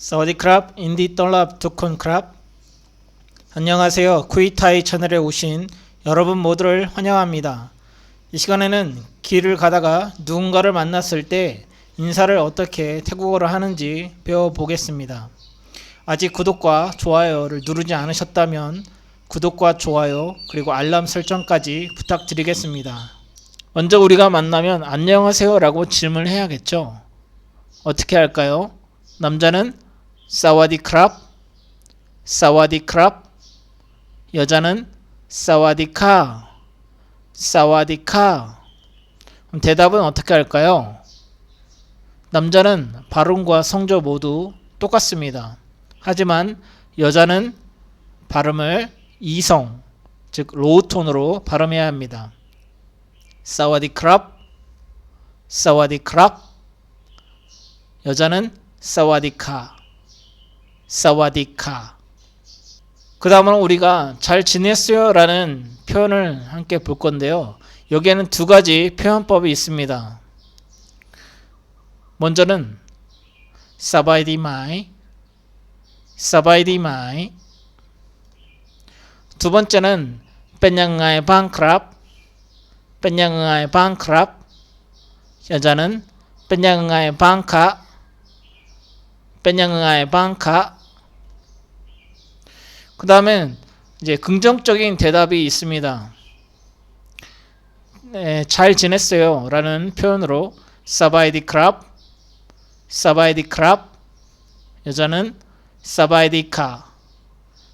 사와디 크랍 인디 떨랍 두콘 크랍 안녕하세요. 쿠이타이 채널에 오신 여러분 모두를 환영합니다. 이 시간에는 길을 가다가 누군가를 만났을 때 인사를 어떻게 태국어로 하는지 배워보겠습니다. 아직 구독과 좋아요를 누르지 않으셨다면 구독과 좋아요 그리고 알람 설정까지 부탁드리겠습니다. 먼저 우리가 만나면 안녕하세요 라고 질문해야겠죠. 어떻게 할까요? 남자는 사와디 크랍, 사와디 크랍, 여자는 사와디카, 사와디카. 대답은 어떻게 할까요? 남자는 발음과 성조 모두 똑같습니다. 하지만 여자는 발음을 이성, 즉 로우 톤으로 발음해야 합니다. 사와디 크랍, 사와디 크랍. 여자는 사와디카, 사와디카. 그 다음은 우리가 잘 지냈어요 라는 표현을 함께 볼 건데요. 여기에는 두 가지 표현법이 있습니다. 먼저는 사바이디 마이, 사바이디 마이. 두 번째는 빼냥가의 방크랍, 빼냥가의 방크랍. 여자는 빼냥가의 방카, 빼냥가의 방카. 그 다음엔 이제 긍정적인 대답이 있습니다. 네, 잘 지냈어요 라는 표현으로 사바이디 크랍, 사바이디 크랍. 여자는 사바이디카,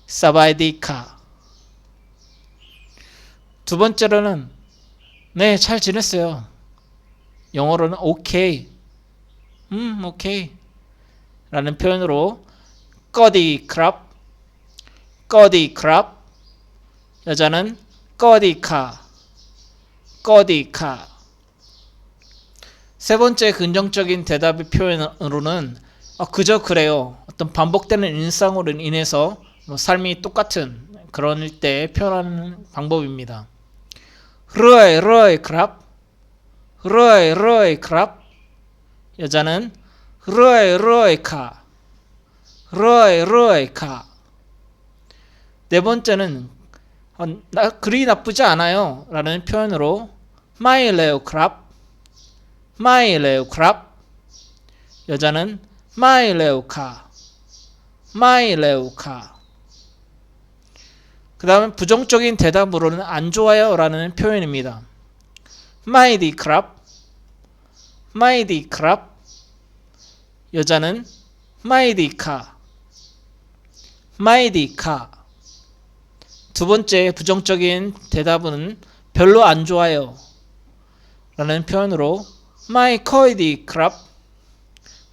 사바이디카. 두 번째로는 네, 잘 지냈어요. 영어로는 오케이. 음, 오케이. 라는 표현으로 꺼디 크랍, 꺼디 크랍. 여자는 꺼디카, 꺼디카. 세 번째 긍정적인 대답의 표현으로는 어, 그저 그래요. 어떤 반복되는 일상으로 인해서 뭐 삶이 똑같은 그런 때 표현하는 방법입니다. 러이 러이 크랍, 러이 러이 크랍. 여자는 러이 러이 카, 러이 러이 카. 네 번째는 어, 나 그리 나쁘지 않아요 라는 표현으로 크랍 마이 레오 크랍 여자는 레오 카 마이 레오 카그 다음에 부정적인 대답으로는 안 좋아요 라는 표현입니다. 마이 디 크랍 마이 디 크랍 여자는 마이 디카 마이 디카 두 번째 부정적인 대답은 별로 안 좋아요. 라는 표현으로 my coidy crap,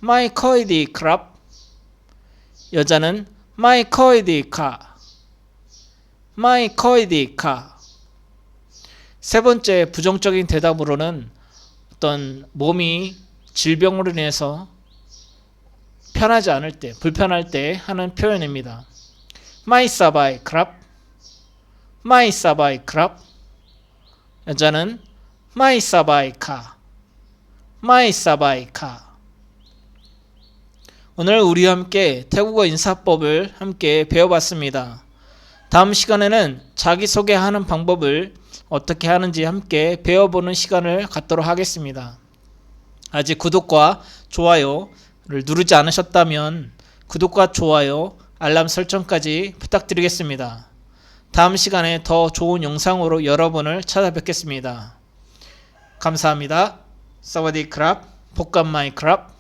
my coidy crap. 여자는 my coidy car, my coidy car. 세 번째 부정적인 대답으로는 어떤 몸이 질병으로 인해서 편하지 않을 때, 불편할 때 하는 표현입니다. my sabai crap, 마이 사바이 크랍 여자는 마이 사바이 카 마이 사바이 카 오늘 우리와 함께 태국어 인사법을 함께 배워봤습니다. 다음 시간에는 자기소개하는 방법을 어떻게 하는지 함께 배워보는 시간을 갖도록 하겠습니다. 아직 구독과 좋아요를 누르지 않으셨다면 구독과 좋아요, 알람 설정까지 부탁드리겠습니다. 다음 시간에 더 좋은 영상으로 여러분을 찾아뵙겠습니다. 감사합니다. 사와디 크랍, 복감 마이 크랍.